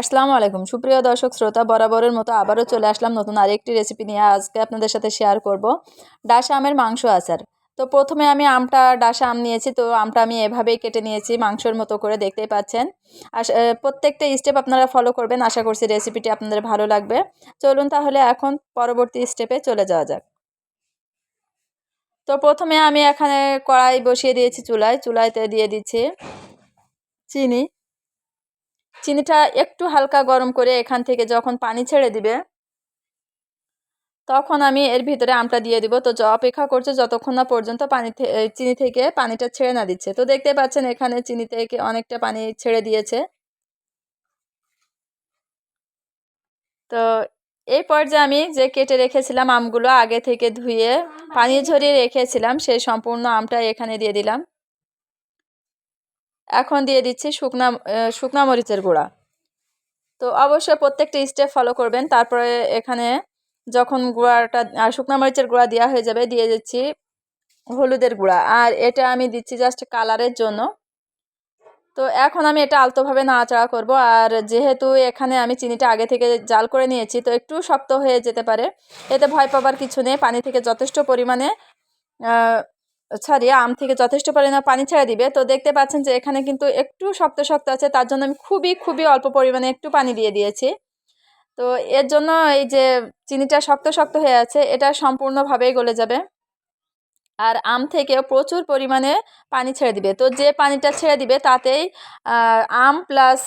আসসালামু আলাইকুম। সুপ্রিয় দর্শক, শ্রোতা বরাবরের মতো আবারও চলে আসলাম নতুন আরেকটি রেসিপি নিয়ে। আজকে আপনাদের সাথে শেয়ার করব ডাসা আমের মাংস আচার। তো প্রথমে আমি আমটা ডাসা আম নিয়েছি, তো আমটা আমি এভাবেই কেটে নিয়েছি, মাংসের মতো করে দেখতেই পাচ্ছেন। আস প্রত্যেকটা স্টেপ আপনারা ফলো করবেন, আশা করছি রেসিপিটি আপনাদের ভালো লাগবে। চলুন তাহলে এখন পরবর্তী স্টেপে চলে যাওয়া যাক। তো প্রথমে আমি এখানে কড়াই বসিয়ে দিয়েছি চুলায়, চুলাইতে দিয়ে দিচ্ছি চিনি। চিনিটা একটু হালকা গরম করে এখান থেকে যখন পানি ছেড়ে দিবে, তখন আমি এর ভিতরে আমটা দিয়ে দিব। তো অপেক্ষা করছে যতক্ষণ না পর্যন্ত পানি চিনি থেকে পানিটা ছেড়ে না দিচ্ছে। তো দেখতে পাচ্ছেন এখানে চিনি থেকে অনেকটা পানি ছেড়ে দিয়েছে। তো এই পর্যায়ে আমি যে কেটে রেখেছিলাম আমগুলো আগে থেকে ধুয়ে, পানি ঝরিয়ে রেখেছিলাম সেই সম্পূর্ণ আমটা এখানে দিয়ে দিলাম। এখন দিয়ে দিচ্ছি শুকনা শুকনা মরিচের গুঁড়া। তো অবশ্যই প্রত্যেকটা স্টেপ ফলো করবেন। তারপরে এখানে যখন গুঁড়াটা আর শুকনো মরিচের গুঁড়া দেওয়া হয়ে যাবে, দিয়ে দিচ্ছি হলুদের গুঁড়া। আর এটা আমি দিচ্ছি জাস্ট কালারের জন্য। তো এখন আমি এটা আলতোভাবে নাড়াচাড়া করব। আর যেহেতু এখানে আমি চিনিটা আগে থেকে জাল করে নিয়েছি, তো একটু শক্ত হয়ে যেতে পারে। এতে ভয় পাবার কিছু নেই। পানি থেকে যথেষ্ট পরিমাণে ছাড়িয়ে আম থেকে যথেষ্ট পরিমাণে পানি ছেড়ে দিবে। তো দেখতে পাচ্ছেন যে এখানে কিন্তু একটু শক্ত শক্ত আছে, তার জন্য আমি খুবই খুবই অল্প পরিমাণে একটু পানি দিয়ে দিয়েছি। তো এর জন্য এই যে চিনিটা শক্ত শক্ত হয়ে আছে, এটা সম্পূর্ণভাবেই গলে যাবে। আর আম থেকেও প্রচুর পরিমাণে পানি ছেড়ে দিবে। তো যে পানিটা ছেড়ে দিবে, তাতেই আম প্লাস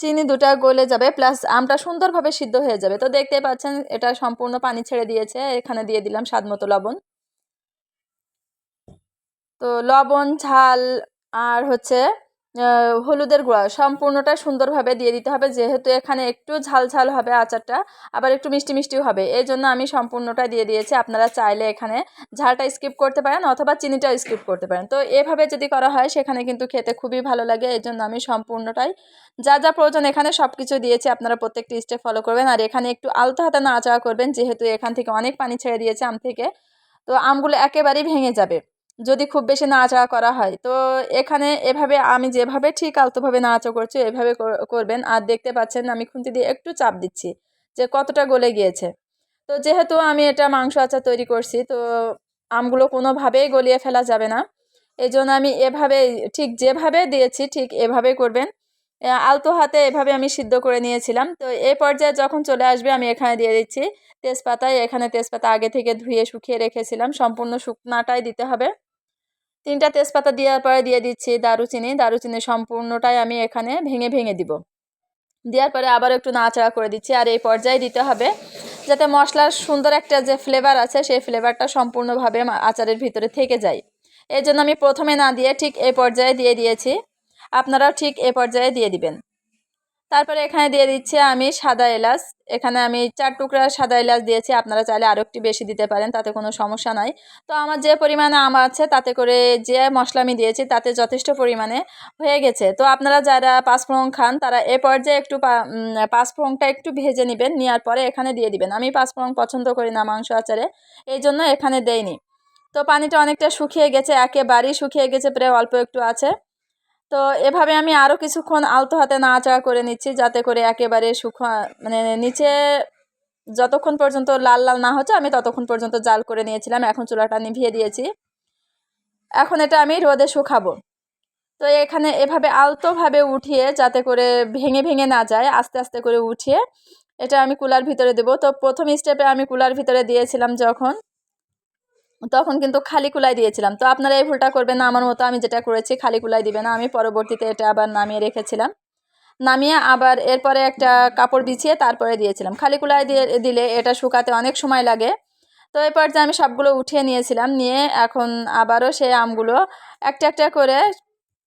চিনি দুটা গলে যাবে, প্লাস আমটা সুন্দরভাবে সিদ্ধ হয়ে যাবে। তো দেখতে পাচ্ছেন, এটা সম্পূর্ণ পানি ছেড়ে দিয়েছে। এখানে দিয়ে দিলাম স্বাদ মতো লবণ। তো লবণ, ঝাল আর হচ্ছে হলুদের গুঁড়া সম্পূর্ণটা সুন্দরভাবে দিয়ে দিতে হবে। যেহেতু এখানে একটু ঝাল ঝাল হবে আচারটা, আবার একটু মিষ্টি মিষ্টিও হবে। এই জন্য আমি সম্পূর্ণটা দিয়ে দিয়েছি। আপনারা চাইলে এখানে ঝালটা স্কিপ করতে পারেন অথবা চিনিটাও স্কিপ করতে পারেন। তো এভাবে যদি করা হয়, সেখানে কিন্তু খেতে খুবই ভালো লাগে। এই জন্য আমি সম্পূর্ণটাই, যা যা প্রয়োজন এখানে সব কিছু দিয়েছি। আপনারা প্রত্যেকটি স্টেপ ফলো করবেন। আর এখানে একটু আলতো হাতে না নাড়াচাড়া করবেন। যেহেতু এখান থেকে অনেক পানি ছেড়ে দিয়েছে আম থেকে, তো আমগুলো একেবারেই ভেঙে যাবে। যদি খুব বেশি নাড়াচাড়া করা হয়। তো এখানে এভাবে আমি যেভাবে ঠিক আলতোভাবে নাড়াচাড়া করছি, এভাবে করবেন। আর দেখতে পাচ্ছেন আমি খুন্তি দিয়ে একটু চাপ দিচ্ছি যে কতটা গলে গিয়েছে। তো যেহেতু আমি এটা মাংস আচার তৈরি করছি, তো আমগুলো কোনোভাবেই গলিয়ে ফেলা যাবে না। এই জন্য আমি এভাবে, ঠিক যেভাবে দিয়েছি, ঠিক এভাবে করবেন। আলতো হাতে এভাবে আমি সিদ্ধ করে নিয়েছিলাম। তো এই পর্যায়ে যখন চলে আসবে, আমি এখানে দিয়ে দিচ্ছি তেজপাতায় এখানে তেজপাতা আগে থেকে ধুয়ে শুকিয়ে রেখেছিলাম। সম্পূর্ণ শুকনাটাই দিতে হবে। তিনটা তেজপাতা দেওয়ার পরে দিয়ে দিচ্ছি দারুচিনি। দারুচিনি সম্পূর্ণটাই আমি এখানে ভেঙে ভেঙে দিব। দেওয়ার পরে আবার একটু নাড়াচাড়া করে দিচ্ছি। আর এই পর্যায়ে দিতে হবে যাতে মশলার সুন্দর একটা যে ফ্লেভার আছে, সেই ফ্লেভারটা সম্পূর্ণভাবে আচারের ভিতরে থেকে যায়। এই জন্য আমি প্রথমে না দিয়ে ঠিক এই পর্যায়ে দিয়ে দিয়েছি। আপনারাও ঠিক এ পর্যায়ে দিয়ে দিবেন। তারপরে এখানে দিয়ে দিচ্ছি আমি সাদা এলাচ। এখানে আমি চার টুকরা সাদা এলাচ দিয়েছি, আপনারা চাইলে আরও একটু বেশি দিতে পারেন, তাতে কোনো সমস্যা নাই। তো আমার যে পরিমাণে আম আছে, তাতে করে যে মশলা আমি দিয়েছি, তাতে যথেষ্ট পরিমাণে হয়ে গেছে। তো আপনারা যারা পাঁচফোড়ন খান, তারা এ পর্যায়ে একটু পাঁচফোড়নটা একটু ভেজে নেবেন নেওয়ার পরে এখানে দিয়ে দিবেন। আমি পাঁচফোড়ন পছন্দ করি না মাংস আচারে, এই জন্য এখানে দেইনি। তো পানিটা অনেকটা শুকিয়ে গেছে, একেবারেই শুকিয়ে গেছে, প্রায় অল্প একটু আছে। তো এভাবে আমি আরও কিছুক্ষণ আলতো হাতে নাড়াচাড়া করে নিচ্ছি, যাতে করে একেবারে শুকনো মানে নিচে যতক্ষণ পর্যন্ত লাল লাল না হচ্ছে, আমি ততক্ষণ পর্যন্ত জাল করে নিয়েছিলাম, এখন চুলাটা নিভিয়ে দিয়েছি। এখন এটা আমি রোদে শুকাবো। তো এখানে এভাবে আলতোভাবে উঠিয়ে, যাতে করে ভেঙে ভেঙে না যায়, আস্তে আস্তে করে উঠিয়ে, এটা আমি কুলার ভিতরে দেবো। তো প্রথম স্টেপে আমি কুলার ভিতরে দিয়েছিলাম যখন। তখন কিন্তু খালি কুলাই দিয়েছিলাম। তো আপনারা এই ভুলটা করবেন না, আমার মতো আমি যেটা করেছি খালি কুলাই দিবে না। আমি পরবর্তীতে এটা আবার নামিয়ে রেখেছিলাম। নামিয়ে আবার এরপরে একটা কাপড় বিছিয়ে তারপরে দিয়েছিলাম। খালি কুলাই দিয়ে, দিলে এটা শুকাতে অনেক সময় লাগে। তো এই পর্যায়ে আমি সবগুলো উঠিয়ে নিয়েছিলাম। নিয়ে এখন আবারও সেই আমগুলো একটা একটা করে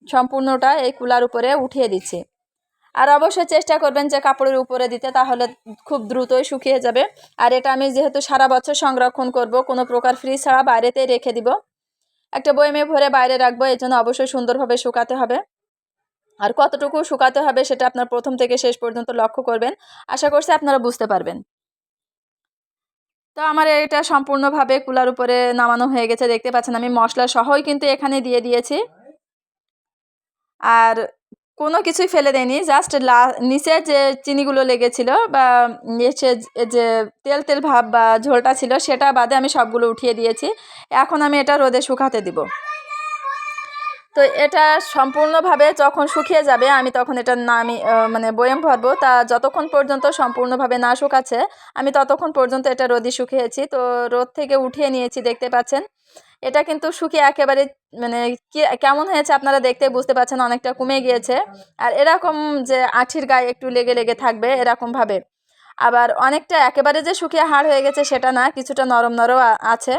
সম্পূর্ণটা এই কুলার উপরে উঠিয়ে দিচ্ছি। আর অবশ্যই চেষ্টা করবেন যে কাপড়ের উপরে দিতে, তাহলে খুব দ্রুতই শুকিয়ে যাবে। আর এটা আমি যেহেতু সারা বছর সংরক্ষণ করব, কোনো প্রকার ফ্রিজ ছাড়া বাইরেতেই রেখে দিব। একটা বইমে ভরে বাইরে রাখব এই জন্য অবশ্যই সুন্দরভাবে শুকাতে হবে। আর কতটুকু শুকাতে হবে সেটা আপনার প্রথম থেকে শেষ পর্যন্ত লক্ষ্য করবেন। আশা করছি আপনারা বুঝতে পারবেন। তো আমার এটা সম্পূর্ণভাবে কুলার উপরে নামানো হয়ে গেছে। দেখতে পাচ্ছেন আমি মশলা সহই কিন্তু এখানে দিয়ে দিয়েছি। আর কোনো কিছুই ফেলে দেয়নি জাস্ট লা, নিচে যে চিনিগুলো লেগেছিল বা নিচে যে তেল তেল ভাব বা ঝোলটা ছিল, সেটা বাদে আমি সবগুলো উঠিয়ে দিয়েছি। এখন আমি এটা রোদে শুকাতে দিব। তো এটা সম্পূর্ণভাবে যখন শুকিয়ে যাবে, আমি তখন এটা নামি মানে বয়াম ভরবো। তা যতক্ষণ পর্যন্ত সম্পূর্ণভাবে না শুকাচ্ছে, আমি ততক্ষণ পর্যন্ত এটা রোদে শুকিয়েছি। তো রোদ থেকে উঠিয়ে নিয়েছি, দেখতে পাচ্ছেন। এটা কিন্তু শুকিয়ে একেবারে মানে কেমন হয়েছে আপনারা দেখতে বুঝতে পারছেন অনেকটা কমে গিয়েছে। আর এরকম যে আঠির গায়ে একটু লেগে লেগে থাকবে এরকমভাবে আবার অনেকটা একেবারে যে শুকিয়ে হাড় হয়ে গেছে সেটা না, কিছুটা নরম নরম আছে।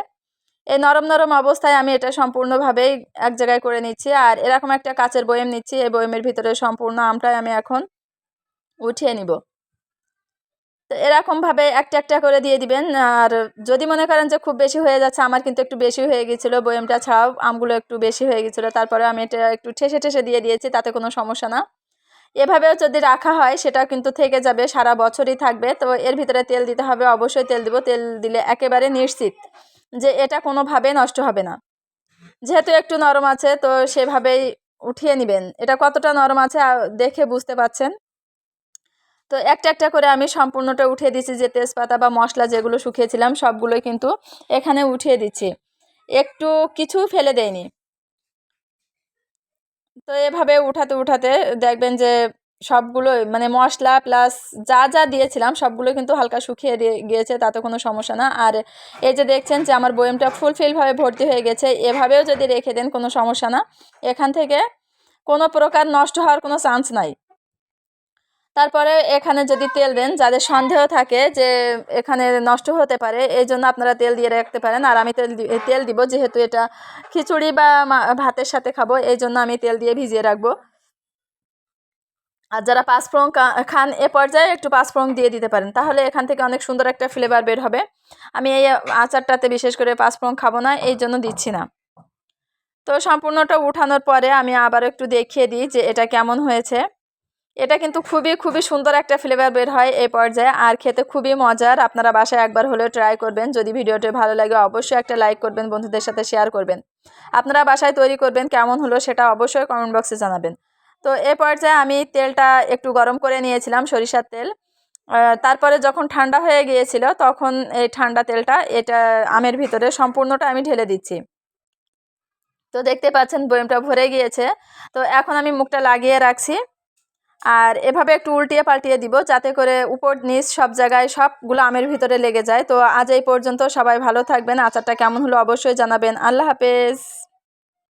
এই নরম নরম অবস্থায় আমি এটা সম্পূর্ণভাবেই এক জায়গায় করে নিচ্ছি। আর এরকম একটা কাচের বয়েম নিচ্ছি, এই বয়েমের ভিতরে সম্পূর্ণ আমটাই আমি এখন উঠিয়ে নিব। তো এরকমভাবে একটা একটা করে দিয়ে দিবেন। আর যদি মনে করেন যে খুব বেশি হয়ে যাচ্ছে, আমার কিন্তু একটু বেশি হয়ে গেছিল, বয়েমটা ছাড়াও আমগুলো একটু বেশি হয়ে গেছিল, তারপরে আমি এটা একটু ঠেসে ঠেসে দিয়ে দিয়েছি, তাতে কোনো সমস্যা না। এভাবেও যদি রাখা হয় সেটা কিন্তু থেকে যাবে, সারা বছরই থাকবে। তো এর ভিতরে তেল দিতে হবে, অবশ্যই তেল দিব। তেল দিলে একেবারে নিশ্চিত যে এটা কোনোভাবে নষ্ট হবে না। যেহেতু একটু নরম আছে, তো সেভাবেই উঠিয়ে নেবেন। এটা কতটা নরম আছে দেখে বুঝতে পাচ্ছেন তো একটা একটা করে আমি সম্পূর্ণটা উঠিয়ে দিচ্ছি যে তেজপাতা বা মশলা যেগুলো শুকিয়েছিলাম সবগুলোই কিন্তু এখানে উঠিয়ে দিচ্ছি। একটু কিছু ফেলে দেয়নি তো এভাবে উঠাতে উঠাতে দেখবেন যে সবগুলো মানে মশলা প্লাস যা যা দিয়েছিলাম সবগুলো কিন্তু হালকা শুকিয়ে গিয়েছে, তাতে কোনো সমস্যা না। আর এই যে দেখছেন যে আমার বয়েমটা ফুলফিলভাবে ভর্তি হয়ে গেছে, এভাবেও যদি রেখে দেন কোনো সমস্যা না। এখান থেকে কোনো প্রকার নষ্ট হওয়ার কোনো চান্স নাই। তারপরে এখানে যদি তেল দেন, যাদের সন্দেহ থাকে যে এখানে নষ্ট হতে পারে, এই জন্য আপনারা তেল দিয়ে রাখতে পারেন। আর আমি তেল তেল দিব যেহেতু এটা খিচুড়ি বা ভাতের সাথে খাব, এই জন্য আমি তেল দিয়ে ভিজিয়ে রাখব। আর যারা পাঁচফোড়ন খান, এ পর্যায়ে একটু পাঁচফোড়ন দিয়ে দিতে পারেন, তাহলে এখান থেকে অনেক সুন্দর একটা ফ্লেভার বের হবে। আমি এই আচারটাতে বিশেষ করে পাঁচফোড়ন খাব না, এই জন্য দিচ্ছি না। তো সম্পূর্ণটা উঠানোর পরে আমি আবার একটু দেখিয়ে দিই যে এটা কেমন হয়েছে। এটা কিন্তু খুবই খুবই সুন্দর একটা ফ্লেভার বের হয় এই পর্যায়ে। আর খেতে খুবই মজার। আপনারা বাসায় একবার হলেও ট্রাই করবেন। যদি ভিডিওটি ভালো লাগে, অবশ্যই একটা লাইক করবেন, বন্ধুদের সাথে শেয়ার করবেন। আপনারা বাসায় তৈরি করবেন, কেমন হলো সেটা অবশ্যই কমেন্ট বক্সে জানাবেন। তো এ পর্যায়ে আমি তেলটা একটু গরম করে নিয়েছিলাম, সরিষার তেল। তারপরে যখন ঠান্ডা হয়ে গিয়েছিল, তখন এই ঠান্ডা তেলটা, এটা আমের ভিতরে সম্পূর্ণটা আমি ঢেলে দিচ্ছি। তো দেখতে পাচ্ছেন, বয়মটা ভরে গিয়েছে। তো এখন আমি মুখটা লাগিয়ে রাখছি। আর এভাবে একটু উল্টিয়ে পাল্টিয়ে দিব যাতে করে উপর, নিচ সব জায়গায় সবগুলো আমের ভিতরে লেগে যায়। তো আজ এই পর্যন্ত সবাই ভালো থাকবেন। আচারটা কেমন হলো অবশ্যই জানাবেন। আল্লাহ হাফেজ।